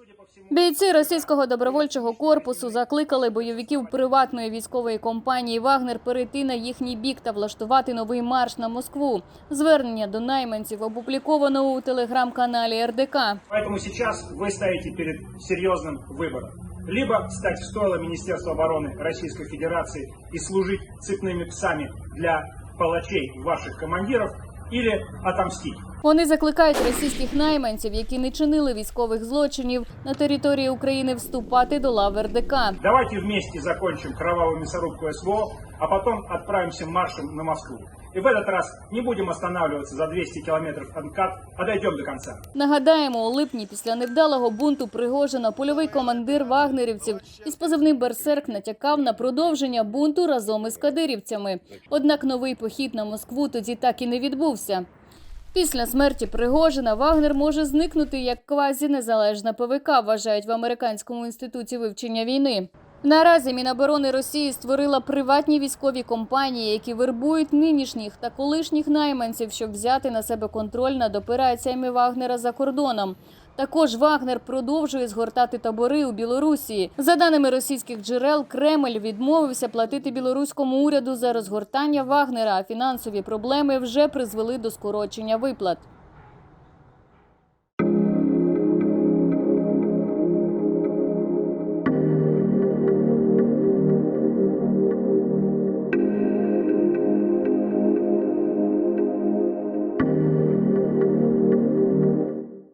Судя по всему, Бійці російського добровольчого корпусу закликали бойовиків приватної військової компанії Вагнер перейти на їхній бік та влаштувати новий марш на Москву. Звернення до найманців опубліковано у телеграм-каналі РДК. Поэтому сейчас вы стоите перед серьезным выбором. Либо стать в стойло Министерства обороны Российской Федерации и служить цепными псами для палачей ваших командиров, или отомстить. Вони закликають російських найманців, які не чинили військових злочинів на території України, вступати до лав РДК. Давайте вместе закончим кровавую мясорубку СВО, а потом отправимся маршем на Москву. И в этот раз не будем останавливаться за 200 километров от МКАД, а дойдем до конца. Нагадаємо, у липні після невдалого бунту Пригожина польовий командир вагнерівців із позивним Берсерк натякав на продовження бунту разом із кадирівцями. Однак новий похід на Москву тоді так і не відбувся. Після смерті Пригожина Вагнер може зникнути як квазі-незалежна ПВК, вважають в американському інституті вивчення війни. Наразі Міноборони Росії створила приватні військові компанії, які вербують нинішніх та колишніх найманців, щоб взяти на себе контроль над операціями Вагнера за кордоном. Також Вагнер продовжує згортати табори у Білорусі. За даними російських джерел, Кремль відмовився платити білоруському уряду за розгортання Вагнера. а Фінансові проблеми вже призвели до скорочення виплат.